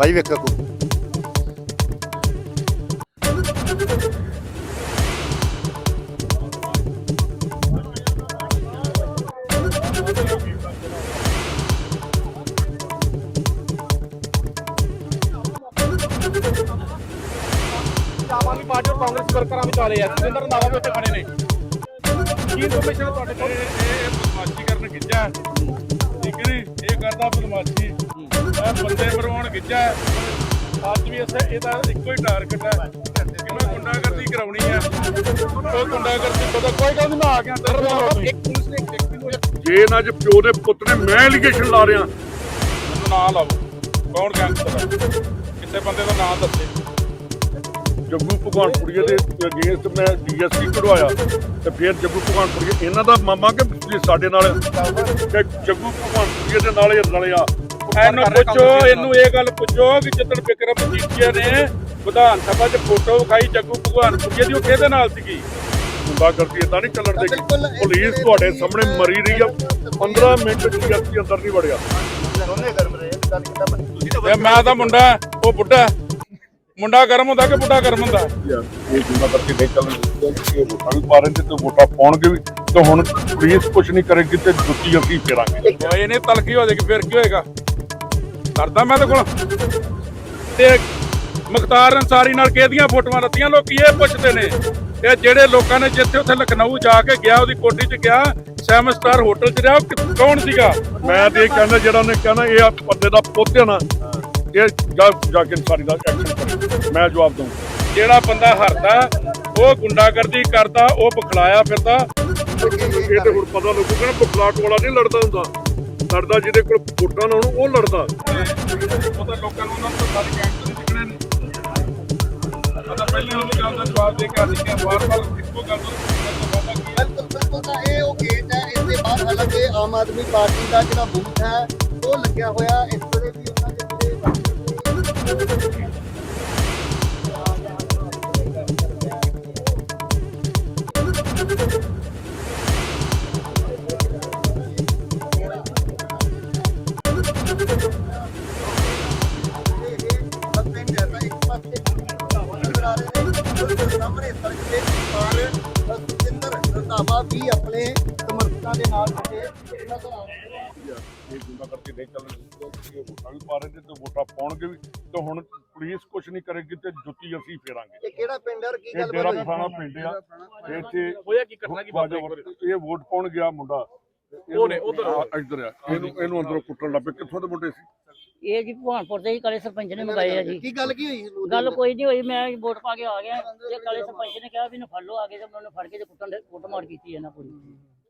ਭਾਈ ਵੇਖੋ। ਕੋ ਆਮ ਆਦਮੀ ਪਾਰਟੀ ਔਰ ਕਾਂਗਰਸ ਵਰਕਰਾਂ ਵਿਚਾਲੇ ਆ ਸੁਰਿੰਦਰ ਨਾਵਾ ਵੀ ਉੱਥੇ ਖੜੇ ਨੇ। ਕੀ ਇਨਫੋਰਮੇਸ਼ਨ ਤੁਹਾਡੇ ਕੋਲ? ਇਹ ਬਦਮਾਸ਼ੀ ਕਰਨ ਗਿੱਜਾ ਠੀਕ ਹੈ ਨੀ ਇਹ ਕਰਦਾ ਬਦਮਾਸ਼ੀ। ਬੰਦੇ ਮਰਵਾਉਣ ਗਿੱਜਾ ਅੱਜ ਵੀ ਇਸੇ ਇਹਦਾ ਇੱਕੋ ਹੀ ਟਾਰਗੇਟ ਹੈ। ਕਿ ਮੈਂ ਗੁੰਡਾਗਰਦੀ ਕਰਾਉਣੀ ਹੈ। ਉਹ ਗੁੰਡਾਗਰਦੀ ਪਤਾ ਕੋਈ ਗੱਲ ਨਹੀਂ ਆ ਗਿਆ ਇੱਕ ਪੁਲਿਸ ਨੇ ਇੱਕ ਵਿਅਕਤੀ ਨੂੰ ਜੇ ਨਾ ਜੇ ਪਿਓ ਦੇ ਪੁੱਤ ਨੇ ਮੈਂ ਐਲੀਗੇਸ਼ਨ ਲਾ ਰਿਹਾ। ਨਾਂ ਲਾਓ। ਕੌਣ ਗੈਂਗਸਟਰ ਹੈ? ਕਿਸੇ ਬੰਦੇ ਦਾ ਨਾਂ ਦੱਸੇ। ਜੱਗੂ ਭਗਵਾਨਪੁਰੀਏ ਦੇ ਅਗੇਂਸਟ ਮੈਂ ਡੀਐਸਪੀ ਕਢਵਾਇਆ। ਤੇ ਫਿਰ ਜੱਗੂ ਭਗਵਾਨਪੁਰੀਏ ਇਹਨਾਂ ਦਾ ਮਾਮਾ ਕਿ ਸਾਡੇ ਨਾਲ ਕਿ ਜੱਗੂ ਭਗਵਾਨਪੁਰੀਏ ਦੇ ਨਾਲ ਰਲਿਆ। ਇਹਨੂੰ ਪੁੱਛੋ ਇਹਨੂੰ ਇਹ ਗੱਲ ਪੁੱਛੋ ਕਿ ਜਦੋਂ ਵਿਕਰਮ ਜੀਤੀਆ ਨੇ ਵਿਧਾਨ ਸਭਾ 'ਚ ਫੋਟੋ ਵਿਖਾਈ ਜੱਗੂ ਭਗਵਾਨਪੁਰੀਏ ਦੀ ਉਹ ਕਿਹਦੇ ਨਾਲ ਸੀਗੀ? ਗੁੰਡਾਗਰਦੀ ਇਦਾਂ ਨਹੀਂ ਚੱਲਣ ਦੇਗੀ। ਪੁਲਿਸ ਤੁਹਾਡੇ ਸਾਹਮਣੇ ਮਰੀ ਰਹੀ ਆ। 15 ਮਿੰਟ ਡੀਐਸਪੀ ਅੰਦਰ ਨਹੀਂ ਵੜਿਆ। ਦੋਨੇ ਗਰਮ ਰਹੇ ਗੱਲ ਕਿੱਦਾਂ ਬਣੀ? ਤੇ ਮੈਂ ਤਾਂ ਮੁੰਡਾ ਉਹ ਬੁੱਢਾ ਮੁੰਡਾ ਗਰਮ ਹੁੰਦਾ ਕਿ ਬੁੱਢਾ ਗਰਮ ਹੁੰਦਾ? ਯਾਰ ਇਹ ਗੁੰਡਾ ਕਰਕੇ ਨਹੀਂ ਚੱਲਣ ਇਹ ਵੋਟਾਂ ਵੀ ਪਾ ਰਹੇ ਨੇ ਤੇ ਵੋਟਾਂ ਪਾਉਣਗੇ ਵੀ। ਤੇ ਹੁਣ ਪੁਲਿਸ ਕੁਝ ਨਹੀਂ ਕਰੇਗੀ ਤੇ ਜੁੱਤੀ ਅਸੀਂ ਫੇਰਾਂਗੇ। ਇਹਨੇ ਤਲਖੀ ਹੋ ਜਾਏਗੀ ਫਿਰ ਕੀ ਹੋਏਗਾ? ਕਰਦਾ ਮੈਂ ਤੇ ਕੋਲ। ਤੇ ਮੁਖਤਾਰ ਅੰਸਾਰੀ ਨਾਲ ਕਿਹਦੀਆਂ ਫੋਟੋਆਂ ਲੱਤੀਆਂ ਲੋਕੀ ਇਹ ਪੁੱਛਦੇ ਨੇ ਇਹ ਜਿਹੜੇ ਲੋਕਾਂ ਨੇ ਜਿੱਥੇ ਉੱਥੇ ਲਖਨਊ ਜਾ ਕੇ ਗਿਆ ਉਹਦੀ ਕੋਠੀ 'ਚ ਗਿਆ ਸੈਵਨ ਸਟਾਰ ਹੋਟਲ 'ਚ ਰਿਹਾ ਕੌਣ ਸੀਗਾ? ਮੈਂ ਤੇ ਇਹ ਕਹਿੰਦਾ ਜਿਹੜਾ ਉਹਨੇ ਕਹਿੰਦਾ ਇਹ ਆ ਬੰਦੇ ਦਾ ਪੁੱਤ ਨਾ ਇਹ ਜਾ ਜਾ ਕੇ ਅੰਸਾਰੀ ਦਾ ਐਕਸ਼ਨ ਮੈਂ ਜਵਾਬ ਦਊਂ ਜਿਹੜਾ ਬੰਦਾ ਹਰਦਾ ਉਹ ਗੁੰਡਾਗਰਦੀ ਕਰਦਾ ਉਹ ਬਖਲਾਇਆ ਫਿਰਦਾ। ਇਹ ਤੇ ਹੁਣ ਪਤਾ ਲੱਗੂਗਾ ਨਾ ਬਖਲਾਟ ਵਾਲਾ ਨਹੀਂ ਲੜਦਾ ਹੁੰਦਾ। ਲੜਦਾ ਜਿਹਦੇ ਕੋਲ ਵੋਟਾਂ ਨਾ ਹੋਣ, ਉਹ ਲੜਦਾ। ਉਹ ਲੋਕਾਂ ਨੂੰ ਉਹਨਾਂ ਤੋਂ ਸਾਰੀ ਗੈਂਗ ਨਿਕਲੇ ਨੇ ਉਹ ਤਾਂ ਪਹਿਲੇ ਗੱਲ ਦਾ ਜਵਾਬ ਦੇ ਕੇ ਆ ਚੁੱਕੇ ਵਾਰ-ਵਾਰ ਇੱਕੋ ਗੱਲ ਬਿਲਕੁਲ ਬਿਲਕੁਲ ਤਾਂ ਇਹ ਉਹ ਗੇਟ ਹੈ ਇਸ ਦੇ ਬਾਹਰ ਹਾਲਾਂਕਿ ਆਮ ਆਦਮੀ ਪਾਰਟੀ ਦਾ ਜਿਹੜਾ ਬੂਥ ਹੈ, ਉਹ ਲੱਗਿਆ ਹੋਇਆ ਇਸ ਵੇਲੇ ਵੀ ਉਹਨਾਂ ਦੇ ਰੰਧਾਵਾ ਵੀ ਆਪਣੇ ਸਮਰਥਕਾਂ ਦੇ ਨਾਲ ਖੜੇ ਨਜ਼ਰ ਆ ਰਹੇ ਨੇ ਇਹ ਗੁੰਡਾ ਕਰਕੇ ਨਹੀਂ ਚੱਲਣ ਇਹ ਵੋਟਾਂ ਵੀ ਪਾ ਰਹੇ ਨੇ ਤੇ ਵੋਟਾਂ ਪਾਉਣਗੇ ਵੀ ਤੇ ਹੁਣ ਪੁਲਿਸ ਕੁਝ ਨਹੀਂ ਕਰੇਗੀ ਤੇ ਜੁੱਤੀ ਅਸੀਂ ਫੇਰਾਂਗੇ। ਇਹ ਕਿਹੜਾ ਪਿੰਡ ਹੈ ਔਰ ਕੀ ਗੱਲ ਡੇਰਾ ਪਠਾਣਾ ਪਿੰਡ ਆ। ਇੱਥੇ ਹੋਇਆ ਕੀ? ਘਟਨਾ ਕੀ ਵਾਪਰੀ? ਇਹ ਵੋਟ ਪਾਉਣ ਗਿਆ ਮੁੰਡਾ। ਉਹ ਨੇ, ਉੱਧਰ। ਇੱਧਰ ਆ। ਇਹਨੂੰ ਇਹਨੂੰ ਅੰਦਰੋਂ ਕੁੱਟਣ ਲੱਗ ਪਏ। ਕਿੱਥੋਂ ਦੇ ਮੁੰਡੇ ਸੀ? ਇਹ ਜੀ ਭਗਵਾਨਪੁਰ ਦੇ ਹੀ ਕਾਲੇ ਸਰਪੰਚ ਨੇ ਮੰਗਾਏ ਆ ਜੀ। ਕੀ ਗੱਲ ਕੀ ਹੋਈ ਗੱਲ ਕੋਈ ਨਹੀਂ ਹੋਈ ਮੈਂ ਵੋਟ ਪਾ ਕੇ ਆ ਗਿਆ। ਤੇ ਕਾਲੇ ਸਰਪੰਚ ਨੇ ਕਿਹਾ ਵੀ ਇਹਨੂੰ ਫੜ ਲਓ ਆ ਕੇ ਤੇ ਮੈਂ ਉਹਨੂੰ ਫੜ ਕੇ ਤੇ ਕੁੱਟਣ ਦੇ ਕੁੱਟਮਾਰ ਕੀਤੀ ਇਹਨਾਂ ਪੂਰੀ।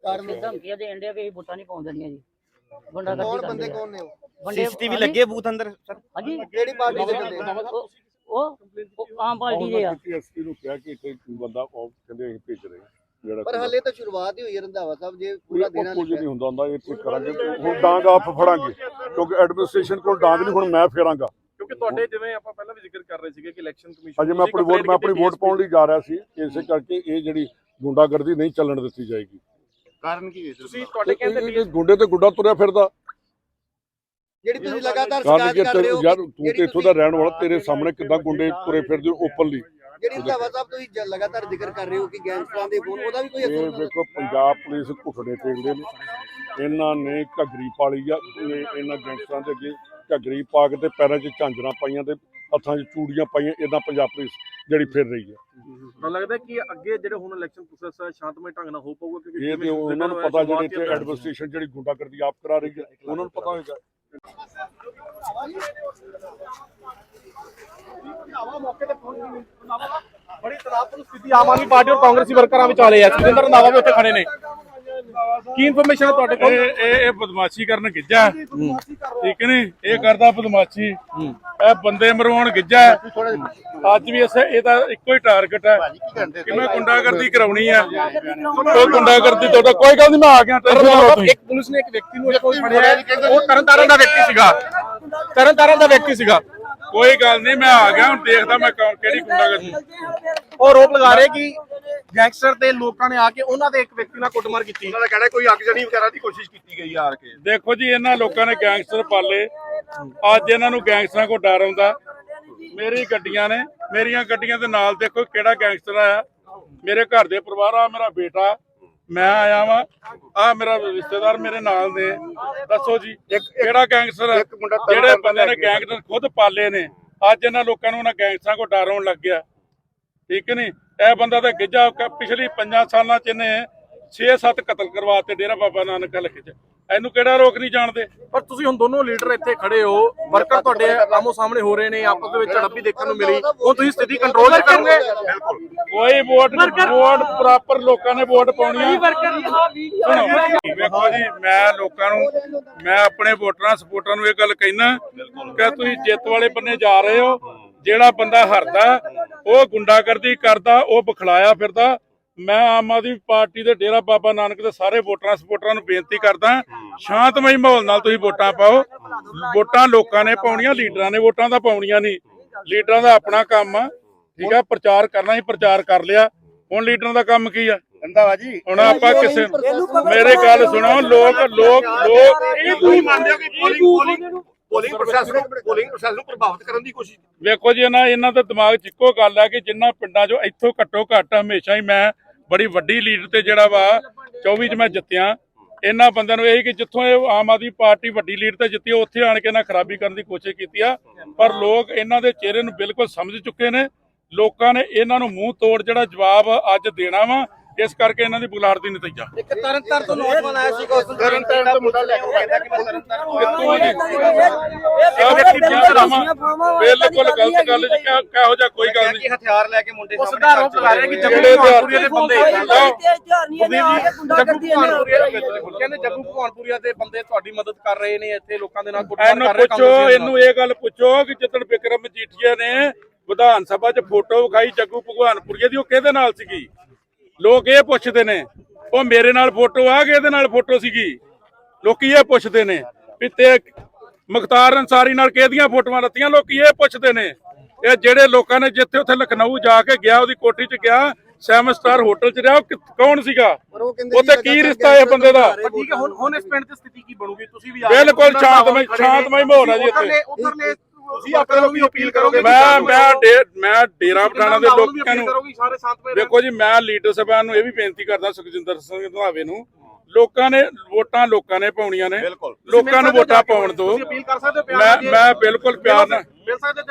ਕਾਰਨ ਧਮਕੀਆਂ ਦੇ ਵੀ ਅਸੀਂ ਵੋਟਾਂ ਨਹੀਂ ਪਾਉਣ ਦੇਣੀਆਂ ਜੀ। ਗੁੰਡਾ ਕੌਣ ਬੰਦੇ ਕੌਣ ਨੇ ਉਹ? ਬੰਦੇ ਸੀਸੀਟੀਵੀ ਲੱਗੇ ਬੂਥ ਅੰਦਰ ਸਰ? ਹਾਂਜੀ। ਕਿਹੜੀ ਪਾਰਟੀ ਦੇ ਬੰਦੇ ਉਹ ਉਹ ਉਹ ਆਮ ਪਾਰਟੀ ਦੇ ਆ। ਐਸਪੀ ਨੂੰ ਕਿਹਾ ਕਿ ਇੱਥੇ ਬੰਦਾ ਉਹ ਕਹਿੰਦੇ ਅਸੀਂ ਭੇਜ ਰਹੇ ਹਾਂ, ਜਿਹੜਾ ਪਰ ਹਲੇ ਤਾਂ ਸ਼ੁਰੂਆਤ ਹੀ ਹੋਈ ਹੈ ਰੰਧਾਵਾ ਸਾਹਿਬ ਜੇ ਪੂਰਾ ਦੇਣਾ ਕੁਝ ਨਹੀਂ ਹੁੰਦਾ ਹੁੰਦਾ ਇੱਥੇ ਕਰਾਂਗੇ। ਹੁਣ ਡਾਂਗ ਆਪ ਫੜਾਂਗੇ ਕਿਉਂਕਿ ਐਡਮਿਨਿਸਟ੍ਰੇਸ਼ਨ ਕੋਲ ਡਾਂਗ ਨਹੀਂ ਹੁਣ ਮੈਂ ਫੇਰਾਂਗਾ। ਕਿਉਂਕਿ ਤੁਹਾਡੇ ਜਿਵੇਂ ਆਪਾਂ ਪਹਿਲਾਂ ਵੀ ਜ਼ਿਕਰ ਕਰ ਰਹੇ ਸੀਗੇ ਕਿ ਇਲੈਕਸ਼ਨ ਕਮਿਸ਼ਨ ਅਜੇ ਮੈਂ ਆਪਣੀ ਵੋਟ ਮੈਂ ਆਪਣੀ ਵੋਟ ਪਾਉਣ ਲਈ ਜਾ ਰਿਹਾ ਸੀ ਇਸੇ ਕਰਕੇ ਇਹ ਜਿਹੜੀ ਗੁੰਡਾਗਰਦੀ ਨਹੀਂ ਚੱਲਣ ਦਿੱਤੀ ਜਾਏਗੀ। ਕਾਰਨ ਕੀ ਹੈ ਤੁਸੀਂ ਤੁਹਾਡੇ ਕਹਿੰਦੇ ਇਹ- ਇਹ ਗੁੰਡੇ ਤੇ ਗੁੱਡਾ ਤੁਰਿਆ ਫਿਰਦਾ। ਜਿਹੜੀ ਤੁਸੀਂ ਲਗਾਤਾਰ ਸ਼ਿਕਾਇਤ ਕਰ ਰਹੇ ਹੋ ਯਾਰ ਤੂੰ ਤੇ ਇੱਥੋਂ ਦਾ ਰਹਿਣ ਵਾਲਾ ਤੇਰੇ ਸਾਹਮਣੇ ਕਿੱਦਾਂ ਗੁੰਡੇ ਤੁਰੇ ਫਿਰਦੇ ਓਪਨਲੀ ਜਿਹੜੀ ਰੰਧਾਵਾ ਸਾਹਿਬ ਤੁਸੀਂ ਜ- ਲਗਾਤਾਰ ਜ਼ਿਕਰ ਕਰ ਰਹੇ ਹੋ ਕਿ ਗੈਂਗਸਟਰਾਂ ਦੇ ਫੋਨ ਉਹਦਾ ਵੀ ਕੋਈ ਅਸਰ ਇਹ ਹੁੰਦਾ? ਵੇਖੋ ਪੰਜਾਬ ਪੁਲਿਸ ਘੁੱਟਣੇ ਟੇਕਦੇ ਨੇ। ਇਹਨਾਂ ਨੇ ਘੱਗਰੀ ਪਾਲੀ ਆ ਇਹ- ਇਹਨਾਂ ਗੈਂਗਸਟਰਾਂ ਦੇ ਅੱਗੇ ਘੱਗਰੀ ਪਾ ਕੇ ਤੇ ਪੈਰਾਂ 'ਚ ਝਾਂਜਰਾਂ ਪਾਈਆਂ ਤੇ ਹੱਥਾਂ 'ਚ ਚੂੜੀਆਂ ਪਾਈਆਂ ਇਦਾਂ ਪੰਜਾਬ ਪੁਲਿਸ ਜਿਹੜੀ ਫਿਰ ਰਹੀ ਹੈ ਮੈਨੂੰ ਲੱਗਦਾ ਕਿ ਅੱਗੇ ਜਿਹੜੇ ਹੁਣ ਇਲੈਕਸ਼ਨ ਪ੍ਰੋਸੈਸ ਸ਼ਾਂਤਮਈ ਢੰਗ ਨਾਲ ਹੋ ਪਾਊਗਾ ਕਿਉਂਕਿ ਇਹ ਤੇ ਜਿਵੇਂ ਉਹਨਾਂ ਨੂੰ ਹੋਇਆ ਪਤਾ ਜਿਹੜੇ ਸ਼ੁਰੂਆਤੀ ਇੱਥੇ ਐਡਮਿਨਿਸਟ੍ਰੇਸ਼ਨ ਜਿਹੜੀ ਗੁੰਡਾਗਰਦੀ ਆਪ ਕਰਾ ਰਹੀ ਹੈ ਉਹਨਾਂ ਨੂੰ ਪਤਾ ਹੋਏਗਾ। ਬੜੀ ਤਣਾਅਪੂਰਨ ਸਥਿਤੀ ਆਮ ਆਦਮੀ ਪਾਰਟੀ ਔਰ ਕਾਂਗਰਸੀ ਵਰਕਰਾਂ ਵਿਚਾਲੇ ਹੈ। ਸੁਖਿੰਦਰ ਰੰਧਾਵਾ ਵੀ ਉੱਥੇ ਖੜੇ ਨੇ। ਕੀ ਇਨਫੋਰਮੇਸ਼ਨ ਹੈ ਤੁਹਾਡੇ ਕੋਲ? ਇਹ ਇਹ ਇਹ ਬਦਮਾਸ਼ੀ ਕਰਨ ਗਿੱਜਾ ਠੀਕ ਨਹੀਂ? ਇਹ ਕਰਦਾ ਬਦਮਾਸ਼ੀ। ਇਹ ਬੰਦੇ ਮਰਵਾਉਣ ਗਿੱਜਾ ਅੱਜ ਵੀ ਇਸੇ ਇਹਦਾ ਇੱਕੋ ਹੀ ਟਾਰਗੇਟ ਹੈ ਕਿ ਮੈਂ ਗੁੰਡਾਗਰਦੀ ਕਰਾਉਣੀ ਹੈ। ਉਹ ਗੁੰਡਾਗਰਦੀ ਤੁਹਾਡਾ ਕੋਈ ਗੱਲ ਨਹੀਂ ਮੈਂ ਆ ਗਿਆ ਟੈਨਸ਼ਨ ਨਾ ਲਓ ਤੁਸੀਂ ਇੱਕ ਪੁਲਿਸ ਨੇ ਇੱਕ ਵਿਅਕਤੀ ਨੂੰ ਇੱਥੋਂ ਫੜਿਆ ਹੈ। ਉਹ ਤਰਨਤਾਰਨ ਦਾ ਵਿਅਕਤੀ ਸੀਗਾ। ਤਰਨ ਤਾਰਨ ਦਾ ਵਿਅਕਤੀ ਸੀਗਾ। ਕੋਈ ਗੱਲ ਨਹੀਂ ਮੈਂ ਆ ਗਿਆ ਹੁਣ ਦੇਖਦਾ ਮੈਂ ਕੌਣ ਕਿਹੜੀ ਗੁੰਡਾਗਰਦੀ। ਉਹ ਆਰੋਪ ਲਗਾ ਰਹੇ ਕਿ ਗੈਂਗਸਟਰ ਤੇ ਲੋਕਾਂ ਨੇ ਆ ਕੇ ਉਹਨਾਂ ਦੇ ਇੱਕ ਵਿਅਕਤੀ ਨਾਲ ਕੁੱਟਮਾਰ ਕੀਤੀ। ਉਹਨਾਂ ਦਾ ਕਹਿਣਾ ਕੋਈ ਅੱਗਜਣੀ ਵਗੈਰਾ ਦੀ ਕੋਸ਼ਿਸ਼ ਕੀਤੀ ਗਈ ਆ ਕੇ। ਦੇਖੋ ਜੀ ਇਹਨਾਂ ਲੋਕਾਂ ਨੇ ਗੈਂਗਸਟਰ ਪਾਲੇ। ਅੱਜ ਇਹਨਾਂ ਨੂੰ ਗੈਂਗਸਟਰਾਂ ਕੋ ਡਰ ਆਉਂਦਾ। ਮੇਰੀ ਗੱਡੀਆਂ ਨੇ ਮੇਰੀਆਂ ਗੱਡੀਆਂ ਦੇ ਨਾਲ ਦੇਖੋ ਕਿਹੜਾ ਗੈਂਗਸਟਰ ਆਇਆ। ਮੇਰੇ ਘਰ ਦੇ ਪਰਿਵਾਰ ਆ ਮੇਰਾ ਬੇਟਾ ਮੈਂ ਆਇਆ ਵਾਂ। ਆ ਮੇਰਾ ਰਿਸ਼ਤੇਦਾਰ ਮੇਰੇ ਨਾਲ ਨੇ। ਦੱਸੋ ਜੀ ਕਿਹੜਾ ਗੈਂਗਸਟਰ ਜਿਹੜੇ ਬੰਦੇ ਨੇ ਗੈਂਗਸਟਰ ਖੁਦ ਪਾਲੇ ਨੇ। ਅੱਜ ਇਹਨਾਂ ਲੋਕਾਂ ਨੂੰ ਉਹਨਾਂ ਗੈਂਗਸਟਰਾਂ ਕੋ ਡਰ ਆਉਣ ਲੱਗ ਗਿਆ। ਠੀਕ ਨਹੀਂ? ਇਹ ਬੰਦਾ ਤਾਂ ਗਿੱਜਾ ਪਿਛਲੀ 5 ਸਾਲਾਂ ਚ ਇਹਨੇ 6-7 ਕਤਲ ਕਰਵਾਤੇ ਡੇਰਾ ਬਾਬਾ ਨਾਨਕ ਹਲਕੇ ਚ। ਇਹਨੂੰ ਕਿਹੜਾ ਰੋਕ ਨਹੀਂ ਜਾਣਦੇ? ਪਰ ਤੁਸੀਂ ਹੁਣ ਦੋਨੋਂ ਲੀਡਰ ਇੱਥੇ ਖੜੇ ਹੋ ਵਰਕਰ ਤੁਹਾਡੇ ਆਮੋ ਸਾਹਮਣੇ ਹੋ ਰਹੇ ਨੇ ਆਪਸ ਦੇ ਵਿੱਚ ਝੜਪ ਵੀ ਦੇਖਣ ਨੂੰ ਮਿਲੀ। ਹੁਣ ਤੁਸੀਂ ਸਥਿਤੀ ਕੰਟਰੋਲ ਚ ਕਰੋਗੇ? ਕੋਈ ਵੋਟ ਵੋਟ ਪ੍ਰੋਪਰ ਲੋਕਾਂ ਨੇ ਵੋਟ ਪਾਉਣੀ ਆ। ਸੁਣੋ ਵੇਖੋ ਜੀ ਮੈਂ ਲੋਕਾਂ ਨੂੰ ਮੈਂ ਆਪਣੇ ਵੋਟਰਾਂ ਸਪੋਰਟਰਾਂ ਨੂੰ ਇਹ ਗੱਲ ਕਹਿਣਾ ਕਿ ਤੁਸੀਂ ਜਿੱਤ ਵਾਲੇ ਬੰਨੇ ਜਾ ਰਹੇ ਹੋ। ਜਿਹੜਾ ਬੰਦਾ ਹਰਦਾ ਉਹ ਗੁੰਡਾਗਰਦੀ ਕਰਦਾ ਉਹ ਬਖਲਾਇਆ ਫਿਰਦਾ। ਮੈਂ ਆਮ ਆਦਮੀ ਪਾਰਟੀ ਦੇ ਡੇਰਾ ਬਾਬਾ ਨਾਨਕ ਦੇ ਸਾਰੇ ਵੋਟਰਾਂ ਸਪੋਰਟਰਾਂ ਨੂੰ ਬੇਨਤੀ ਕਰਦਾ ਸ਼ਾਂਤਮਈ ਮਾਹੌਲ ਨਾਲ ਤੁਸੀਂ ਵੋਟਾਂ ਪਾਓ। ਵੋਟਾਂ ਲੋਕਾਂ ਨੇ ਪਾਉਣੀਆਂ ਲੀਡਰਾਂ ਨੇ ਵੋਟਾਂ ਤਾਂ ਪਾਉਣੀਆਂ ਨਹੀਂ। ਲੀਡਰਾਂ ਦਾ ਆਪਣਾ ਕੰਮ ਆ ਠੀਕ ਆ ਪ੍ਰਚਾਰ ਕਰਨਾ ਹੀ ਪ੍ਰਚਾਰ ਕਰ ਲਿਆ। ਹੁਣ ਲੀਡਰਾਂ ਦਾ ਕੰਮ ਕੀ ਆ? ਰੰਧਾਵਾ ਜੀ। ਹੁਣ ਆਪਾਂ ਕਿਸੇ ਮੇਰੇ ਗੱਲ ਸੁਣੋ ਲੋਕ ਲੋਕ ਲੋਕ ਇਹ ਤੁਸੀਂ ਮੰਨਦੇ ਹੋ ਕਿ ਪੋਲਿੰਗ ਪੋਲਿੰਗ ਪੋਲਿੰਗ ਪ੍ਰੋਸੈਸ ਨੂੰ ਪੋਲਿੰਗ ਪ੍ਰੋਸੈਸ ਨੂੰ ਪ੍ਰਭਾਵਿਤ ਕਰਨ ਦੀ ਕੋਸ਼ਿਸ਼ ਵੇਖੋ ਜੀ ਇਹਨਾਂ ਇਹਨਾਂ ਦੇ ਦਿਮਾਗ 'ਚ ਇੱਕੋ ਗੱਲ ਹੈ ਕਿ ਜਿੰਨਾ ਪਿੰਡਾਂ 'ਚੋਂ ਇੱਥੋਂ ਘੱਟੋ ਘੱਟ ਹਮੇਸ਼ਾ ਹੀ ਮੈਂ ਬੜੀ ਵੱਡੀ ਲੀਡ ਤੇ ਜਿਹੜਾ ਵਾ 24 'ਚ ਮੈਂ ਜਿੱਤਿਆ। ਇਹਨਾਂ ਬੰਦਿਆਂ ਨੂੰ ਇਹ ਕਿ ਜਿੱਥੋਂ ਇਹ ਆਮ ਆਦਮੀ ਪਾਰਟੀ ਵੱਡੀ ਲੀਡ ਤੇ ਜਿੱਤੀ ਉੱਥੇ ਆਣ ਕੇ ਇਹਨਾਂ ਖਰਾਬੀ ਕਰਨ ਦੀ ਕੋਸ਼ਿਸ਼ ਕੀਤੀ ਆ। ਪਰ ਲੋਕ ਇਹਨਾਂ ਦੇ ਚਿਹਰੇ ਨੂੰ ਬਿਲਕੁਲ ਸਮਝ ਚੁੱਕੇ ਨੇ। ਲੋਕਾਂ ਨੇ ਇਹਨਾਂ ਨੂੰ ਮੂੰਹ ਤੋੜ ਜਿਹੜਾ ਜਵਾਬ ਅੱਜ ਦੇਣਾ ਵਾ ਇਸ ਕਰਕੇ ਇਹਨਾਂ ਦੀ ਬੁਲਾਰ ਦੀ ਨਤੀਜਾ। ਇੱਕ ਤਰਨ ਤਾਰਨ ਤੋਂ ਨੌਜਵਾਨ ਆਇਆ ਸੀਗਾ ਉਸ ਤਰਨ ਤਾਰਨ ਤੋਂ ਮੁੰਡਾ ਲੈ ਕੇ ਕਹਿੰਦਾ ਕਿ ਮੈਂ ਤਰਨ ਤਾਰਨ ਕਿੱਥੋਂ ਜੀ ਬਿਲਕੁਲ ਗਲਤ ਗੱਲ ਜੀ ਕਿਹੋ ਕਿਹੋ ਜਿਹਾ ਕੋਈ ਗੱਲ ਨਹੀਂ। ਹਥਿਆਰ ਲੈ ਕੇ ਮੁੰਡੇ ਉਹ ਸਿੱਧਾ ਆਰੋਪ ਲਗਾ ਰਹੇ ਕਿ ਜੱਗੂ ਭਗਵਾਨਪੁਰੀਆ ਦੇ ਬੰਦੇ ਕਹਿੰਦੇ ਜੱਗੂ ਭਗਵਾਨਪੁਰੀਆ ਦੇ ਬੰਦੇ ਤੁਹਾਡੀ ਮਦਦ ਕਰ ਰਹੇ ਨੇ ਇੱਥੇ ਲੋਕਾਂ ਦੇ ਨਾਲ ਕੁੱਟਮਾਰ ਕਰ ਰਹੇ ਪੁੱਛੋ ਇਹਨੂੰ ਇਹ ਗੱਲ ਪੁੱਛੋ ਕਿ ਜਿੱਦਣ ਵਿਕਰਮ ਮਜੀਠੀਆ ਨੇ ਵਿਧਾਨ ਸਭਾ 'ਚ ਫੋਟੋ ਵਿਖਾਈ ਜੱਗੂ ਭਗਵਾਨਪੁਰੀਆ ਦੀ ਉਹ ਕਿਹਦੇ ਨਾਲ ਸੀਗੀ? ਲੋਕ ਇਹ ਪੁੱਛਦੇ ਨੇ ਉਹ ਮੇਰੇ ਨਾਲ ਫੋਟੋ ਆ ਕਿ ਇਹਦੇ ਨਾਲ ਫੋਟੋ ਸੀਗੀ? ਲੋਕੀ ਇਹ ਪੁੱਛਦੇ ਨੇ ਵੀ ਤੇ ਮੁਖਤਾਰ ਅੰਸਾਰੀ ਨਾਲ ਕਿਹਦੀਆਂ ਫੋਟੋਆਂ ਲੱਤੀਆਂ? ਲੋਕੀ ਇਹ ਪੁੱਛਦੇ ਨੇ। ਇਹ ਜਿਹੜੇ ਲੋਕਾਂ ਨੇ ਜਿੱਥੇ ਉੱਥੇ ਲਖਨਊ ਜਾ ਕੇ ਗਿਆ ਉਹਦੀ ਕੋਠੀ 'ਚ ਗਿਆ ਸੈਵਨ ਸਟਾਰ ਹੋਟਲ 'ਚ ਰਿਹਾ ਉਹ ਕੌਣ ਸੀਗਾ? ਉੱਥੇ ਕੀ ਰਿਸ਼ਤਾ ਹੈ ਬੰਦੇ ਦਾ? ਠੀਕ ਹੈ ਹੁਣ ਹੁਣ ਇਸ ਪਿੰਡ ਦੀ ਸਥਿਤੀ ਕੀ ਬਣੂਗੀ? ਤੁਸੀਂ ਵੀ ਬਿਲਕੁਲ ਸ਼ਾਂਤਮਈ-। ਸ਼ਾਂਤਮਈ ਮਾਹੌਲ ਹੈ ਜੀ ਇੱਥੇ। ਤੁਸੀਂ ਆਪਣੇ ਨੂੰ ਵੀ ਅਪੀਲ ਕਰੋਗੇ ਮੈਂ ਮੈਂ ਮੈਂ ਡੇਰਾ ਪਠਾਣਾ ਦੇ ਲੋਕਾਂ ਨੂੰ ਦੇਖੋ ਜੀ ਮੈਂ ਲੀਡਰ ਸਾਹਿਬਾਨ ਨੂੰ ਇਹ ਵੀ ਬੇਨਤੀ ਕਰਦਾ ਸੁਖਜਿੰਦਰ ਸਿੰਘ ਧਾਵੇ ਨੂੰ। ਲੋਕਾਂ ਨੇ ਵੋਟਾਂ ਲੋਕਾਂ ਨੇ ਪਾਉਣੀਆਂ ਨੇ। ਲੋਕਾਂ ਨੂੰ ਵੋਟਾਂ ਪਾਉਣ ਪਿਆਰ ਮੈਂ। ਮੈਂ ਬਿਲਕੁਲ ਪਿਆਰ ਨਾਲ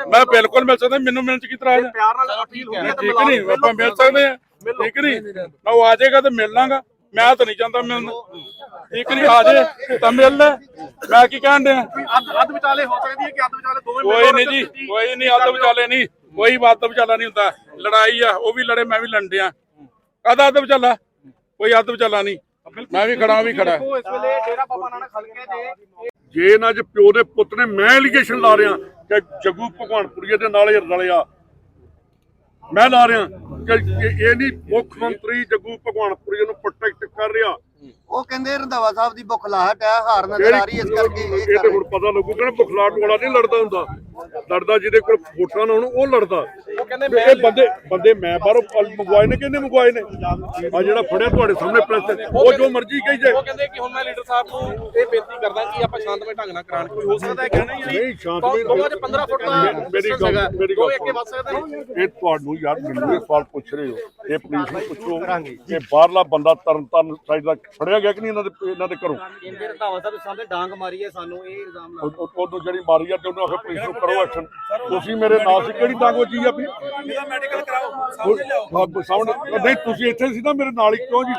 ਮੈਂ ਬਿਲਕੁਲ ਮਿਲ ਸਕਦਾ ਮੈਨੂੰ ਮਿਲਣ ਚ ਕੀ ਹੈ? ਪਿਆਰ ਨਾਲ ਅਪੀਲ ਹੁੰਦੀ ਹੈ ਤਾਂ ਠੀਕ ਨਹੀਂ ਆਪਾਂ ਮਿਲ ਸਕਦੇ ਆ ਠੀਕ ਨਹੀਂ? ਮੈਂ ਉਹ ਆ ਜਾਏਗਾ ਤੇ ਮਿਲ ਲਾਂਗਾ। ਮੈਂ ਤਾਂ ਨਹੀਂ ਚਾਹੁੰਦਾ ਮਿਲਣ। ਠੀਕ ਨਹੀਂ ਆ ਜੇ ਤਾਂ ਮਿਲ ਲੈ। ਮੈਂ ਕੀ ਕਹਿਣ ਡਿਆ? ਅੱਧ ਅੱਧ ਵਿਚਾਲੇ ਹੋ ਸਕਦੀ ਹੈ ਕਿ ਅੱਧ ਵਿਚਾਲੇ ਦੋਵੇਂ ਕੋਈ ਨਹੀਂ ਜੀ ਕੋਈ ਨਹੀਂ ਅੱਧ ਵਿਚਾਲੇ ਨਹੀਂ ਕੋਈ ਵੱਧ ਵਿਚਾਲਾ ਨਹੀਂ ਹੁੰਦਾ। ਲੜਾਈ ਆ ਉਹ ਵੀ ਲੜੇ ਮੈਂ ਵੀ ਲੰਡਿਆ ਕਾਹਦਾ ਅੱਧ ਵਿਚਾਲਾ ਕੋਈ ਅੱਧ ਵਿਚਾਲਾ ਨਹੀਂ। ਮੈਂ ਵੀ ਖੜਾ ਵੀ ਖੜਾ। ਦੇਖੋ ਇਸ ਵੇਲੇ ਡੇਰਾ ਬਾਬਾ ਨਾਨਕ ਹਲਕੇ ਦੇ ਜੇ ਇਹਨਾਂ ਚ ਪਿਓ ਦੇ ਪੁੱਤ ਨੇ ਮੈਂ ਐਲੀਗੇਸ਼ਨ ਲਾ ਰਿਹਾ ਕਿ ਜੱਗੂ ਭਗਵਾਨਪੁਰੀਏ ਦੇ ਨਾਲ ਰਲਿਆ। ਮੈਂ ਲਾ ਰਿਹਾ। ਕਿ ਇਹ ਇਹ ਨਹੀਂ ਮੁੱਖ ਮੰਤਰੀ ਜੱਗੂ ਭਗਵਾਨਪੁਰੀਏ ਨੂੰ ਪ੍ਰੋਟੈਕਟ ਕਰ ਰਿਹਾ। ਉਹ ਕਹਿੰਦੇ ਰੰਧਾਵਾ ਸਾਹਿਬ ਦੀ ਬੁਖਲਾਹਟ ਹੈ ਹਾਰ ਨਜ਼ਰ ਆ ਰਹੀ ਇਸ ਕਰਕੇ ਇਹ ਇਹ ਤੇ ਹੁਣ ਪਤਾ ਲੱਗੂਗਾ ਨਾ ਬੁਖਲਾਟ ਵਾਲਾ ਨਹੀਂ ਲੜਦਾ ਹੁੰਦਾ। ਲੜਦਾ ਜਿਹਦੇ ਕੋਲ ਵੋਟਾਂ ਨਾ ਹੋਣ ਉਹ ਲੜਦਾ। ਉਹ ਕਹਿੰਦੇ ਇਹ ਬੰਦੇ ਬੰਦੇ ਮੈਂ ਬਾਹਰੋਂ ਮੰਗਵਾਏ ਨੇ ਕਿਹਨੇ ਮੰਗਵਾਏ ਨੇ? ਆ ਜਿਹੜਾ ਫੜਿਆ ਤੁਹਾਡੇ ਸਾਹਮਣੇ ਪ੍ਰੈਸ ਤੇ ਉਹ ਜੋ ਮਰਜ਼ੀ ਕਹੀ ਜਾਏ। ਉਹ ਕਹਿੰਦੇ ਕਿ ਹੁਣ ਮੈਂ ਲੀਡਰ ਸਾਹਿਬ ਨੂੰ ਇਹ ਬੇਨਤੀ ਕਰਦਾ ਕਿ ਆਪਾਂ ਸ਼ਾਂਤਮਈ ਢੰਗ ਨਾਲ ਕਰਾਣ ਕੋਈ ਹੋ ਸਕਦਾ ਹੈ ਕਿ ਨਹੀਂ? ਨਹੀਂ, ਸ਼ਾਂਤਮਈ- ਦੋਵਾਂ 'ਚ 15 ਫੁੱਟ ਦਾ ਮੇਰੀ ਗੱਲ। ਮੇਰੀ ਗੱਲ ਅੱਗੇ ਵੱਧ ਸਕਦੇ ਨੇ ਇਹ ਤੁਹਾਨੂੰ ਯਾਰ ਮੈਨੂੰ ਇਹ ਸਵਾਲ ਪੁੱਛ ਰਹੇ ਹੋ। ਇਹ ਪੁਲਿਸ ਨੂੰ ਪੁੱਛੋ। ਕਿ ਬਾਹਰਲਾ ਬੰਦਾ ਤਰਨ ਤਾਰਨ ਸਾਈਡ ਦਾ ਫੜਿਆ ਗਿਆ ਕਿ ਨਹੀਂ ਇਹਨਾਂ ਦੇ ਇਹਨਾਂ ਦੇ ਘਰੋਂ? ਕਹਿੰਦੇ ਰੰਧਾਵਾ ਸਾਹਿਬ ਸਾਹਮਣੇ ਡਾਂਗ ਮਾਰੀ ਹੈ ਸਾਨੂੰ ਇਹ ਇਲਜ਼ਾਮ ਲਾ ਉਹ- ਉਹ- ਉਹਨੂੰ ਜਿਹੜੀ ਮਾਰੀ ਆ ਤੇ ਉਹਨੂੰ ਆਖੇ ਪੁਲਿਸ ਨੂੰ ਕਰੋ ਐਕਸ਼ਨ ਤੁਸੀਂ ਮੇਰੇ ਨਾਲ ਸੀ ਕਿਹੜੀ ਟਾਂਗੋ ਜੀ ਆ ਵੀ? ਇਹਦਾ ਮੈਡੀਕਲ ਕਰਾਓ ਉਹ- ਸਾਹਮਣੇ ਨਹੀਂ ਤੁਸੀਂ ਇੱਥੇ ਸੀ ਨਾ ਮੇਰੇ ਨਾਲ ਹੀ ਕਿਉਂ ਜੀ?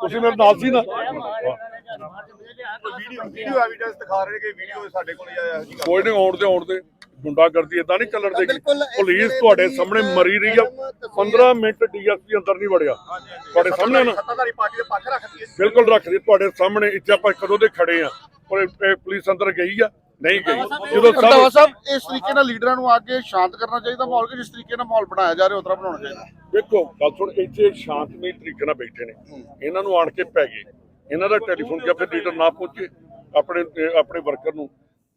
ਤੁਸੀਂ ਮੇਰੇ ਨਾਲ ਸੀ ਨਾ। ਵੀਡੀਓ ਐਵੀਡੈਂਸ ਦਿਖਾ ਰਹੇ ਕਿ ਵੀਡੀਓ ਸਾਡੇ ਕੋਲ ਆਇਆ ਜੀ ਕੋਈ ਨਹੀਂ ਆਉਣ ਦੇ ਆਉਣ ਦੇ ਗੁੰਡਾਗਰਦੀ ਇਦਾਂ ਨਹੀਂ ਚੱਲਣ ਦੇਗੀ। ਪੁਲਿਸ ਤੁਹਾਡੇ ਸਾਹਮਣੇ ਮਰੀ ਰਹੀ ਆ। 15 ਮਿੰਟ ਡੀਐਸਪੀ ਅੰਦਰ ਨਹੀਂ ਵੜਿਆ। ਤੁਹਾਡੇ ਸਾਹਮਣੇ ਨਾ ਸੱਤਾਧਾਰੀ ਪਾਰਟੀ ਦੇ ਪੱਖ ਰੱਖਦੀ ਹੈ। ਬਿਲਕੁਲ ਰੱਖਦੀ ਤੁਹਾਡੇ ਸਾਹਮਣੇ ਇੱਥੇ ਆਪਾਂ ਕਦੋਂ ਦੇ ਖੜੇ ਆ? ਪਰ ਪੁਲਿਸ ਅੰਦਰ ਗਈ ਆ ਨਹੀਂ ਗਈ। ਜਦੋਂ ਸਭ ਸਾਹਿਬ ਇਸ ਤਰੀਕੇ ਨਾਲ ਲੀਡਰਾਂ ਨੂੰ ਆ ਕੇ ਸ਼ਾਂਤ ਕਰਨਾ ਚਾਹੀਦਾ ਮਾਹੌਲ ਕਿ ਜਿਸ ਤਰੀਕੇ ਨਾਲ ਮਾਹੌਲ ਬਣਾਇਆ ਜਾ ਰਿਹਾ ਉਤਰਾ ਬਣਾਉਣਾ ਚਾਹੀਦਾ। ਵੇਖੋ ਗੱਲ ਸੁਣ ਇੱਥੇ ਸ਼ਾਂਤਮਈ ਤਰੀਕੇ ਨਾਲ ਬੈਠੇ ਨੇ। ਇਹਨਾਂ ਨੂੰ ਆਣ ਕੇ ਪੈ ਗਏ। ਇਹਨਾਂ ਦਾ ਟੈਲੀਫੋਨ ਕਿਹਾ ਫਿਰ ਲੀਡਰ ਨਾ ਪਹੁੰਚੇ ਆਪਣੇ ਆਪਣੇ ਵਰਕਰ ਨੂੰ।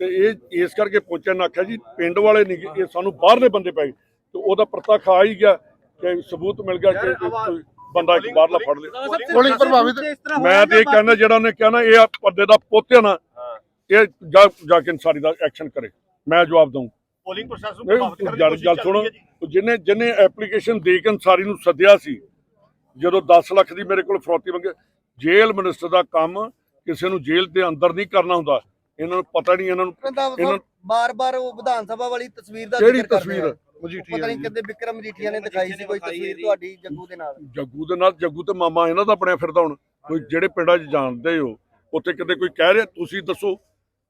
ਤੇ ਇਹ ਇਸ ਕਰਕੇ ਪਹੁੰਚਿਆ ਨਾ ਆਖਿਆ ਜੀ ਪਿੰਡ ਵਾਲੇ ਨਹੀਂ ਇਹ ਸਾਨੂੰ ਬਾਹਰਲੇ ਬੰਦੇ ਪੈ ਗਏ ਤੇ ਉਹਦਾ ਪ੍ਰਤੱਖ ਆ ਹੀ ਗਿਆ ਕਿ ਸਬੂਤ ਮਿਲ ਗਿਆ ਕਿ ਕੋਈ ਬੰਦਾ ਇੱਕ ਬਾਹਰਲਾ ਫੜ ਲਿਆ ਪੋਲਿੰਗ ਪ੍ਰਭਾਵਿਤ ਮੈਂ ਤੇ ਇਹ ਕਹਿੰਦਾ ਜਿਹੜਾ ਉਹਨੇ ਕਿਹਾ ਨਾ ਇਹ ਪੱਦੇ ਦਾ ਪੋਤਿਆ ਨਾ ਇਹ ਜਾ ਜਾ ਕੇ ਇਨਸਾਰੀ ਦਾ ਐਕਸ਼ਨ ਕਰੇ। ਮੈਂ ਜਵਾਬ ਦਊਂ। ਪੋਲਿੰਗ ਪ੍ਰੋਸੈਸ ਨੂੰ ਨਹੀਂ, ਪ੍ਰਭਾਵਿਤ ਕਰਨ ਦੀ ਗੱਲ ਗੱਲ ਸੁਣੋ। ਜਿਹਨੇ ਜਿਹਨੇ ਐਪਲੀਕੇਸ਼ਨ ਦੇ ਕੇ ਅਨਸਾਰੀ ਨੂੰ ਸੱਦਿਆ ਸੀ ਜਦੋਂ 10 ਲੱਖ ਦੀ ਮੇਰੇ ਕੋਲ ਫਰੌਤੀ ਮੰਗੇ ਜੇਲ੍ਹ ਮਿਨਿਸਟਰ ਦਾ ਕੰਮ ਕਿਸੇ ਨੂੰ ਜੇਲ੍ਹ ਦੇ ਅੰਦਰ ਨਹੀਂ ਕਰਨਾ ਹੁੰਦਾ। ਇਹਨਾਂ ਨੂੰ ਪਤਾ ਨਹੀਂ ਇਹਨਾਂ ਨੂੰ ਇਹਨਾਂ ਬਾਰ-ਬਾਰ ਉਹ ਵਿਧਾਨ ਸਭਾ ਵਾਲੀ ਤਸਵੀਰ ਦਾ ਕਿਹੜੀ ਜ਼ਿਕਰ ਕਰਦੇ ਤਸਵੀਰ। ਮਜੀਠੀਆ ਪਤਾ ਨਹੀਂ ਕਿਤੇ ਵਿਕਰਮ ਮਜੀਠੀਆ ਨੇ ਦਿਖਾਈ ਸੀ ਕੋਈ ਤਸਵੀਰ ਤੁਹਾਡੀ ਜੱਗੂ ਦੇ ਨਾਲ? ਜੱਗੂ ਦੇ ਨਾਲ ਜੱਗੂ ਤੇ ਮਾਮਾ ਇਹਨਾਂ ਦਾ ਬਣਿਆ ਫਿਰਦਾ ਹੁਣ। ਕੋਈ ਜਿਹੜੇ ਪਿੰਡਾਂ 'ਚ ਜਾਣਦੇ ਹੋ ਉੱਥੇ ਕਿਤੇ ਕੋਈ ਕਹਿ ਰਿਹਾ ਤੁਸੀਂ ਦੱਸੋ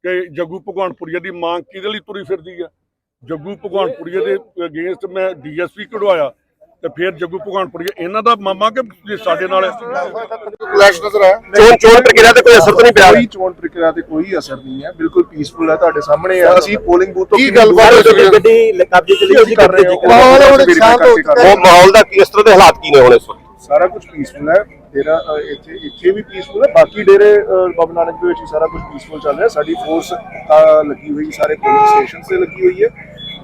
ਕਿ ਜੱਗੂ ਭਗਵਾਨਪੁਰੀਆ ਦੀ ਮਾਂ ਕਿਹਦੇ ਲਈ ਤੁਰੀ ਫਿਰਦੀ ਆ? ਜੱਗੂ ਭਗਵਾਨਪੁਰੀਆ ਦੇ ਅਗੇਂਸਟ ਮੈਂ ਡੀਐਸਪੀ ਕਢਵਾਇਆ। ਤੇ ਫਿਰ ਜੱਗੂ ਭਗਵਾਨਪੁਰੀਆ ਇਹਨਾਂ ਦਾ ਮਾਮਾ ਕਿ ਸਾਡੇ ਨਾਲ ਹੈ? ਕਲੈਸ਼ ਨਜ਼ਰ ਆਇਆ। ਚੋਣ ਚੋਣ ਪ੍ਰਕਿਰਿਆ ਤੇ ਕੋਈ ਅਸਰ ਤਾਂ ਨਹੀਂ ਪਿਆ? ਕੋਈ ਚੋਣ ਪ੍ਰਕਿਰਿਆ ਤੇ ਕੋਈ ਅਸਰ ਨਹੀਂ ਹੈ। ਬਿਲਕੁਲ ਪੀਸਫੁਲ ਹੈ ਤੁਹਾਡੇ ਸਾਹਮਣੇ ਆ ਅਸੀਂ ਪੋਲਿੰਗ ਬੂਥ ਤੋਂ ਕੀ ਕਿੰਨੀ ਗੱਲਬਾਤ ਦੂਰ ਹੋਈ ਹੈ? ਗੱਡੀ ਕਬਜ਼ੇ ਚ ਅਸੀਂ ਕਰ ਰਹੇ ਹਾਂ। ਮਾਹੌਲ ਹੁਣ ਸ਼ਾਂਤ ਹੋ ਚੁੱਕਾ ਹੈ। ਉਹ ਮਾਹੌਲ ਦਾ ਕੀ ਇਸ ਤਰ੍ਹਾਂ ਦੇ ਹਾਲਾਤ ਕੀ ਨੇ ਹੁਣ ਇਸ ਵਕਤ? ਸਾਰਾ ਕੁਝ ਪੀਸਫੁਲ ਹੈ। ਅ, ਇੱਥੇ ਇੱਥੇ ਵੀ ਪੀਸਫੁਲ ਹੈ। ਬਾਕੀ ਡੇਰੇ ਬਾਬਾ ਨਾਨਕ ਦੇ ਵਿੱਚ ਵੀ ਸਾਰਾ ਕੁਝ ਪੀਸਫੁਲ ਚੱਲ ਰਿਹਾ। ਸਾਡੀ ਫੋਰਸ ਲੱਗੀ ਹੋਈ ਸਾਰੇ ਪੋਲਿੰਗ ਸਟੇਸ਼ਨ ਤੇ ਲੱਗੀ ਹੋਈ ਹੈ।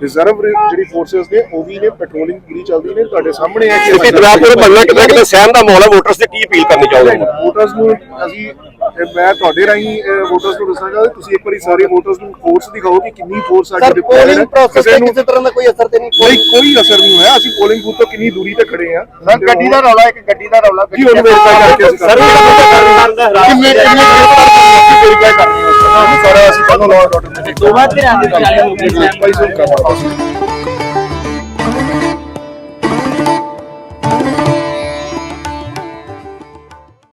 ਰਿਜ਼ਰਵ ਜਿਹੜੀ ਫੋਰਸਸ ਨੇ ਉਹ ਵੀ ਨੇ ਪੈਟਰੋਲਿੰਗ ਪੂਰੀ ਚੱਲਦੀ ਨੇ ਤੁਹਾਡੇ ਸਾਹਮਣੇ ਹੈ ਤੁਸੀਂ ਦਰਿਆਪੁਰ ਬੰਨਾ ਕਿਤੇ ਕਿਤੇ ਸਹਿਮ ਦਾ ਮਾਹੌਲ ਹੈ ਵੋਟਰਸ ਤੇ ਕੀ ਅਪੀਲ ਕਰਨੀ ਚਾਹੋਗੇ? ਵੋਟਰਸ ਨੂੰ ਅਸੀਂ ਇਹ ਮੈਂ ਤੁਹਾਡੇ ਰਾਹੀਂ ਵੋਟਰਸ ਨੂੰ ਦੱਸਣਾ ਚਾਹੁੰਦਾ ਤੁਸੀਂ ਇੱਕ ਵਾਰੀ ਸਾਰੇ ਵੋਟਰਸ ਨੂੰ ਫੋਰਸ ਦਿਖਾਓ ਕਿ ਕਿੰਨੀ ਫੋਰਸ ਸਾਡੀ ਪੋਲਿੰਗ ਹੈ। ਪ੍ਰੋਸੈਸ ਤੇ ਕਿਸੇ ਤਰ੍ਹਾਂ ਦਾ ਕੋਈ ਅਸਰ ਤੇ ਨਹੀਂ ਨਹੀਂ ਕੋਈ ਅਸਰ ਨਹੀਂ ਹੋਇਆ। ਅਸੀਂ ਪੋਲਿੰਗ ਬੂਥ ਤੋਂ ਕਿੰਨੀ ਦੂਰੀ ਤੇ ਖੜੇ ਆ ਸਰ ਗੱਡੀ ਦਾ ਰੌਲਾ ਇੱਕ ਗੱਡੀ ਦਾ ਰੌਲਾ ਜੀ ਉਹਨੂੰ ਵੈਰੀਫਾਈ ਕਰਕੇ ਅਸੀਂ ਸਰ ਕਿੰਨੇ ਕਿੰਨੇ ਵੈਰੀਫਾਈ ਕਰਨੀ ਹੈ। ਸਾਰਾ ਅਸੀਂ ਤੁਹਾਨੂੰ ਲਾਅ ਆਰਡਰ ਦੇ ਦੋ ਵਾਰ ਤੇ ਆਂਦੇ ਚੱਲੇ ਹੋ ਗਏ ਵੈਰੀਫਾਈ ਕਰਨਾ